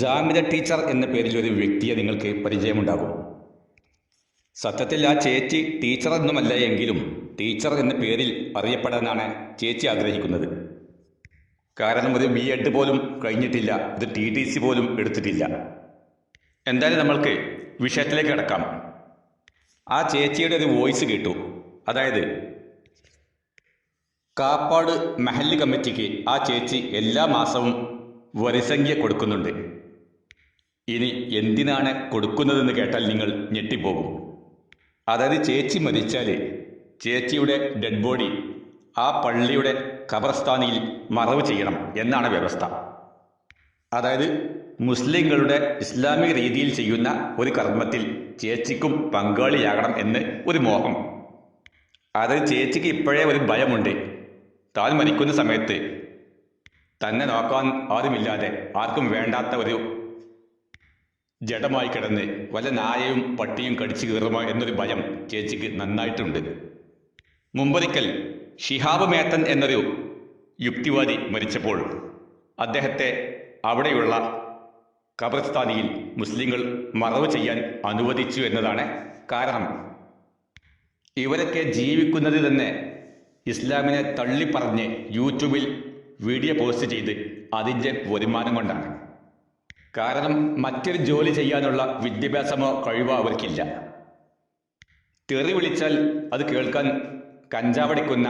Jamida teacher എന്ന പേരിൽ ഒരു വ്യക്തിയെ നിങ്ങൾക്ക് പരിചയമുണ്ടാകും. സത്യത്തിൽ ആ ചേച്ചി ടീച്ചർ എന്നുമല്ല എങ്കിലും ടീച്ചർ എന്ന പേരിൽ അറിയപ്പെടാനാണ് ചേച്ചി ആഗ്രഹിക്കുന്നത്. കാരണം ഒരു ബി എഡ് പോലും കഴിഞ്ഞിട്ടില്ല ഒരു ടി ടി സി പോലും എടുത്തിട്ടില്ല. എന്തായാലും നമ്മൾക്ക് വിഷയത്തിലേക്ക് കിടക്കാം. ആ ചേച്ചിയുടെ ഒരു വോയിസ് കേട്ടു. അതായത് കാപ്പാട് മെഹൽ കമ്മിറ്റിക്ക് ആ ചേച്ചി എല്ലാ മാസവും വരിസംഖ്യ കൊടുക്കുന്നുണ്ട്. ഇനി എന്തിനാണ് കൊടുക്കുന്നതെന്ന് കേട്ടാൽ നിങ്ങൾ ഞെട്ടിപ്പോകും. അതായത് ചേച്ചി മരിച്ചാൽ ചേച്ചിയുടെ ഡെഡ് ബോഡി ആ പള്ളിയുടെ ഖബർസ്ഥാനിയിൽ മറവ് ചെയ്യണം എന്നാണ് വ്യവസ്ഥ. അതായത് മുസ്ലിങ്ങളുടെ ഇസ്ലാമിക രീതിയിൽ ചെയ്യുന്ന ഒരു കർമ്മത്തിൽ ചേച്ചിക്കും പങ്കാളിയാകണം എന്ന് ഒരു മോഹം. അതായത് ചേച്ചിക്ക് ഇപ്പോഴേ ഒരു ഭയമുണ്ട്. താൻ മരിക്കുന്ന സമയത്ത് തന്നെ നോക്കാൻ ആരുമില്ലാതെ ആർക്കും വേണ്ടാത്ത ഒരു ജഡമായി കിടന്ന് വല്ല നായയും പട്ടിയും കടിച്ചു കയറുമോ എന്നൊരു ഭയം ചേച്ചിക്ക് നന്നായിട്ടുണ്ട്. മുമ്പൊരിക്കൽ ഷിഹാബ് മേത്തൻ എന്നൊരു യുക്തിവാദി മരിച്ചപ്പോൾ അദ്ദേഹത്തെ അവിടെയുള്ള ഖബർസ്ഥാനിയിൽ മുസ്ലിങ്ങൾ മറവ് ചെയ്യാൻ അനുവദിച്ചു എന്നതാണ് കാരണം. ഇവരൊക്കെ ജീവിക്കുന്നത് തന്നെ ഇസ്ലാമിനെ തള്ളിപ്പറഞ്ഞ് യൂട്യൂബിൽ വീഡിയോ പോസ്റ്റ് ചെയ്ത് അതിന്റെ വരുമാനം കൊണ്ടാണ്. കാരണം മറ്റൊരു ജോലി ചെയ്യാനുള്ള വിദ്യാഭ്യാസമോ കഴിവോ അവർക്കില്ല. തെറി വിളിച്ചാൽ അത് കേൾക്കാൻ കഞ്ചാവടിക്കുന്ന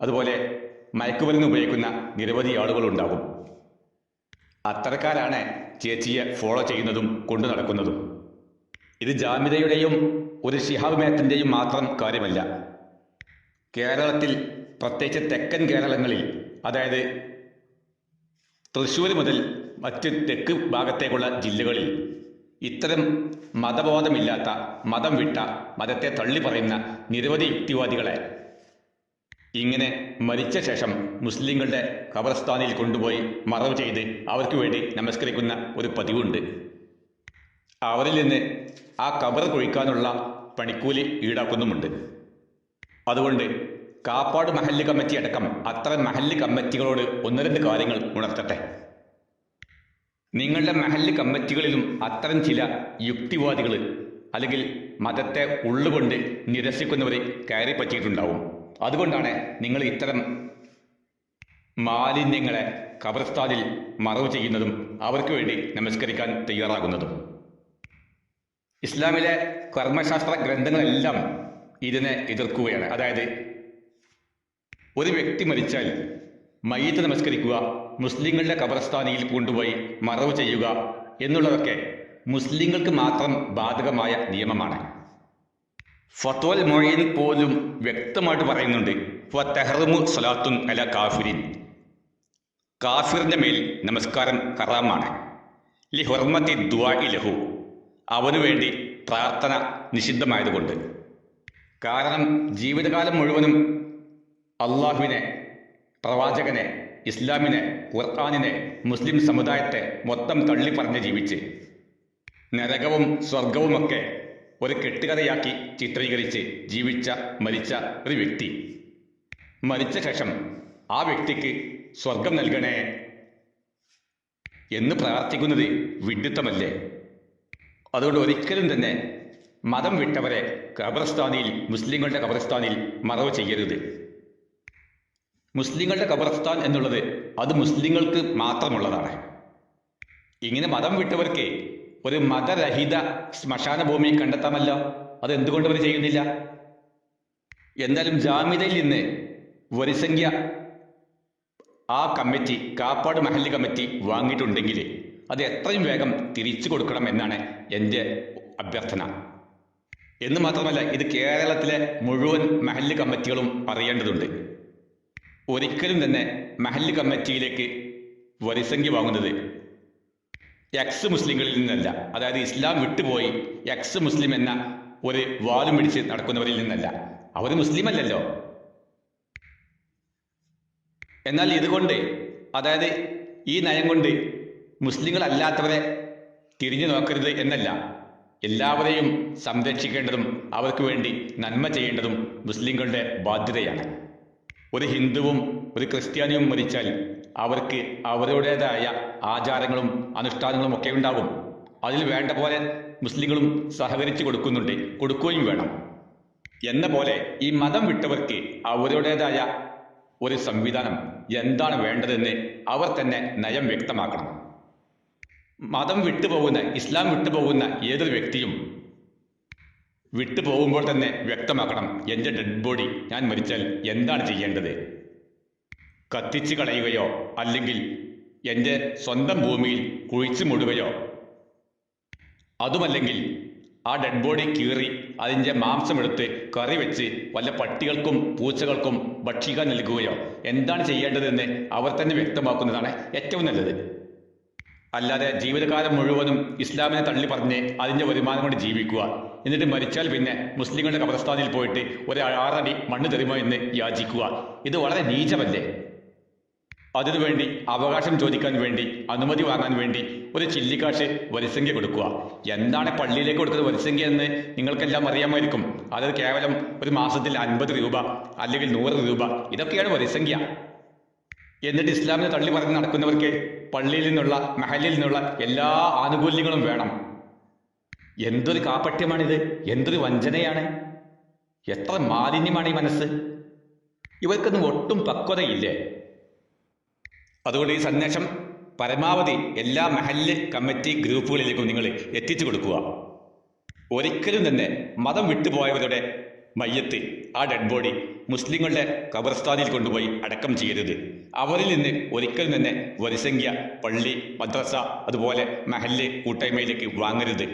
അതുപോലെ മയക്കുമരുന്ന് ഉപയോഗിക്കുന്ന നിരവധി ആളുകളുണ്ടാകും. അത്തരക്കാരാണ് ചേച്ചിയെ ഫോളോ ചെയ്യുന്നതും കൊണ്ടു നടക്കുന്നതും. ഇത് ജാമിതയുടെയും ഒരു ഷിഹാബ് മേത്തിന്റെയും മാത്രം കാര്യമല്ല. കേരളത്തിൽ പ്രത്യേകിച്ച് തെക്കൻ കേരളങ്ങളിൽ അതായത് തൃശ്ശൂർ മുതൽ മറ്റ് തെക്ക് ഭാഗത്തേക്കുള്ള ജില്ലകളിൽ ഇത്തരം മതബോധമില്ലാത്ത മതം വിട്ട മതത്തെ തള്ളി പറയുന്ന നിരവധി യുക്തിവാദികളെ ഇങ്ങനെ മരിച്ച ശേഷം മുസ്ലിങ്ങളുടെ ഖബർസ്ഥാനിൽ കൊണ്ടുപോയി മറവ് ചെയ്ത് അവർക്ക് വേണ്ടി നമസ്കരിക്കുന്ന ഒരു പതിവുണ്ട്. അവരിൽ നിന്ന് ആ കബർ കുഴിക്കാനുള്ള പണിക്കൂലി ഈടാക്കുന്നുമുണ്ട്. അതുകൊണ്ട് കാപ്പാട് മഹല്ല് കമ്മിറ്റി അടക്കം അത്തരം മഹല്ല് കമ്മിറ്റികളോട് ഒന്ന് രണ്ട് കാര്യങ്ങൾ ഉണർത്തട്ടെ. നിങ്ങളുടെ മഹല്ല് കമ്മിറ്റികളിലും അത്തരം ചില യുക്തിവാദികൾ അല്ലെങ്കിൽ മതത്തെ ഉള്ളുകൊണ്ട് നിരസിക്കുന്നവർ കയറി പറ്റിയിട്ടുണ്ടാവും അതുകൊണ്ടാണ് നിങ്ങൾ ഇത്തരം മാലിന്യങ്ങളെ കബർസ്ഥാനിൽ മറവ് ചെയ്യുന്നതും അവർക്ക് വേണ്ടി നമസ്കരിക്കാൻ തയ്യാറാകുന്നതും. ഇസ്ലാമിലെ കർമ്മശാസ്ത്ര ഗ്രന്ഥങ്ങളെല്ലാം ഇതിനെ എതിർക്കുകയാണ്. അതായത് ഒരു വ്യക്തി മരിച്ചാൽ മയ്യത്ത് നമസ്കരിക്കുക മുസ്ലിങ്ങളുടെ കബറസ്ഥാനിയിൽ കൊണ്ടുപോയി മറവ് ചെയ്യുക എന്നുള്ളതൊക്കെ മുസ്ലിങ്ങൾക്ക് മാത്രം ബാധകമായ നിയമമാണ്. ഫത്തോൽ മൊഴിയിൽ പോലും വ്യക്തമായിട്ട് പറയുന്നുണ്ട് തെഹ്റമു സലാത്തുൻ അല കാഫിരിൻ. കാഫിറിന്റെ മേൽ നമസ്കാരം ഹറാമാണ്. ലി ഹുർമത്തി ദുവാ ലഹു. അവനു വേണ്ടി പ്രാർത്ഥന നിഷിദ്ധമായതുകൊണ്ട്. കാരണം ജീവിതകാലം മുഴുവനും അള്ളാഹുവിനെ പ്രവാചകനെ ഇസ്ലാമിനെ ഖുർആാനിനെ മുസ്ലിം സമുദായത്തെ മൊത്തം തള്ളിപ്പറഞ്ഞ് ജീവിച്ച് നരകവും സ്വർഗവുമൊക്കെ ഒരു കെട്ടുകഥയാക്കി ചിത്രീകരിച്ച് ജീവിച്ച മരിച്ച ഒരു വ്യക്തി. മരിച്ച ശേഷം ആ വ്യക്തിക്ക് സ്വർഗം നൽകണേ എന്ന് പ്രാർത്ഥിക്കുന്നത് വിഡിത്തമല്ലേ അതുകൊണ്ട് ഒരിക്കലും തന്നെ മതം വിട്ടവരെ ഖബർസ്ഥാനിൽ മുസ്ലിങ്ങളുടെ ഖബർസ്ഥാനിൽ മറവ് ചെയ്യരുത്. മുസ്ലിങ്ങളുടെ ഖബർസ്ഥാൻ എന്നുള്ളത് അത് മുസ്ലിങ്ങൾക്ക് മാത്രമുള്ളതാണ്. ഇങ്ങനെ മതം വിട്ടവർക്ക് ഒരു മതരഹിത ശ്മശാന ഭൂമി കണ്ടെത്താമല്ലോ? അത് എന്തുകൊണ്ട് അവർ ചെയ്യുന്നില്ല? എന്തായാലും ജാമ്യതയിൽ നിന്ന് വരിസംഖ്യ ആ കമ്മിറ്റി കാപ്പാട് മഹല്ലി കമ്മിറ്റി വാങ്ങിയിട്ടുണ്ടെങ്കിൽ അത് എത്രയും വേഗം തിരിച്ചു കൊടുക്കണം എന്നാണ് എന്റെ അഭ്യർത്ഥന. എന്ന് മാത്രമല്ല ഇത് കേരളത്തിലെ മുഴുവൻ മഹല്ല് കമ്മിറ്റികളും അറിയേണ്ടതുണ്ട്. ഒരിക്കലും തന്നെ മഹല്ല് കമ്മിറ്റിയിലേക്ക് വരിസംഖ്യ വാങ്ങുന്നത് എക്സ് മുസ്ലിങ്ങളിൽ നിന്നല്ല. അതായത് ഇസ്ലാം വിട്ടുപോയി എക്സ് മുസ്ലിം എന്ന ഒരു വാലും പിടിച്ച് നടക്കുന്നവരിൽ നിന്നല്ല. അവർ മുസ്ലിം അല്ലല്ലോ എന്നാൽ ഇതുകൊണ്ട് അതായത് ഈ നയം കൊണ്ട് മുസ്ലിങ്ങളല്ലാത്തവരെ തിരിഞ്ഞു നോക്കരുത് എന്നല്ല. എല്ലാവരെയും സംരക്ഷിക്കേണ്ടതും അവർക്ക് വേണ്ടി നന്മ ചെയ്യേണ്ടതും മുസ്ലിങ്ങളുടെ ബാധ്യതയാണ്. ഒരു ഹിന്ദുവും ഒരു ക്രിസ്ത്യാനിയും മരിച്ചാൽ അവർക്ക് അവരുടേതായ ആചാരങ്ങളും അനുഷ്ഠാനങ്ങളും ഒക്കെ ഉണ്ടാകും അതിൽ വേണ്ട പോലെ മുസ്ലിങ്ങളും സഹകരിച്ചു കൊടുക്കുന്നുണ്ട്. കൊടുക്കുകയും വേണം. എന്ന പോലെ ഈ മതം വിട്ടവർക്ക് അവരുടേതായ ഒരു സംവിധാനം എന്താണ് വേണ്ടതെന്ന് അവർ തന്നെ നയം വ്യക്തമാക്കണം. മതം വിട്ടുപോകുന്ന ഇസ്ലാം വിട്ടുപോകുന്ന ഏതൊരു വ്യക്തിയും വിട്ടുപോകുമ്പോൾ തന്നെ വ്യക്തമാക്കണം. എന്റെ ഡെഡ് ബോഡി ഞാൻ മരിച്ചാൽ എന്താണ് ചെയ്യേണ്ടത്? കത്തിച്ചു കളയുകയോ അല്ലെങ്കിൽ എന്റെ സ്വന്തം ഭൂമിയിൽ കുഴിച്ചു മൂടുകയോ? അതുമല്ലെങ്കിൽ ആ ഡെഡ് ബോഡി കീറി അതിന്റെ മാംസമെടുത്ത് കറി വെച്ച് വല്ല പട്ടികൾക്കും പൂച്ചകൾക്കും ഭക്ഷിക്കാൻ നൽകുകയോ? എന്താണ് ചെയ്യേണ്ടതെന്ന് അവർ തന്നെ വ്യക്തമാക്കുന്നതാണ് ഏറ്റവും നല്ലത്. അല്ലാതെ ജീവിതകാലം മുഴുവനും ഇസ്ലാമിനെ തള്ളി പറഞ്ഞ് അതിന്റെ വരുമാനം കൊണ്ട് ജീവിക്കുക. എന്നിട്ട് മരിച്ചാൽ പിന്നെ മുസ്ലിങ്ങളുടെ കബറസ്ഥാനിൽ പോയിട്ട് ഒരു ആറടി മണ്ണ് തരുമോ എന്ന് യാചിക്കുക. ഇത് വളരെ നീചമല്ലേ? അതിനുവേണ്ടി അവകാശം ചോദിക്കാൻ വേണ്ടി അനുമതി വാങ്ങാൻ വേണ്ടി ഒരു ചില്ലിക്കാശ് വരിസംഖ്യ കൊടുക്കുക. എന്താണ് പള്ളിയിലേക്ക് കൊടുക്കുന്ന വരിസംഖ്യ എന്ന് നിങ്ങൾക്കെല്ലാം അറിയാമായിരിക്കും. അത് കേവലം ഒരു മാസത്തിൽ അൻപത് രൂപ അല്ലെങ്കിൽ നൂറ് രൂപ. ഇതൊക്കെയാണ് വരിസംഖ്യ. എന്നിട്ട് ഇസ്ലാമിനെ തള്ളി പറഞ്ഞ് നടക്കുന്നവർക്ക് പള്ളിയിൽ നിന്നുള്ള മഹലിൽ നിന്നുള്ള എല്ലാ ആനുകൂല്യങ്ങളും വേണം. എന്തൊരു കാപ്പട്യമാണിത് എന്തൊരു വഞ്ചനയാണ്? എത്ര മാലിന്യമാണ് ഈ മനസ്സ്? ഇവർക്കൊന്നും ഒട്ടും പക്വതയില്ലേ? അതുകൊണ്ട് ഈ സന്ദേശം പരമാവധി എല്ലാ മഹല്ല് കമ്മിറ്റി ഗ്രൂപ്പുകളിലേക്കും നിങ്ങൾ എത്തിച്ചു കൊടുക്കുക. ഒരിക്കലും തന്നെ മതം വിട്ടുപോയവരുടെ മയ്യത്ത് ആ ഡെഡ് ബോഡി മുസ്ലിങ്ങളുടെ കബർസ്ഥാനിൽ കൊണ്ടുപോയി അടക്കം ചെയ്യരുത്. അവരിൽ നിന്ന് ഒരിക്കലും തന്നെ വരിസംഖ്യ പള്ളി മദ്രസ അതുപോലെ മഹല്ല് കൂട്ടായ്മയിലേക്ക് വാങ്ങരുത്.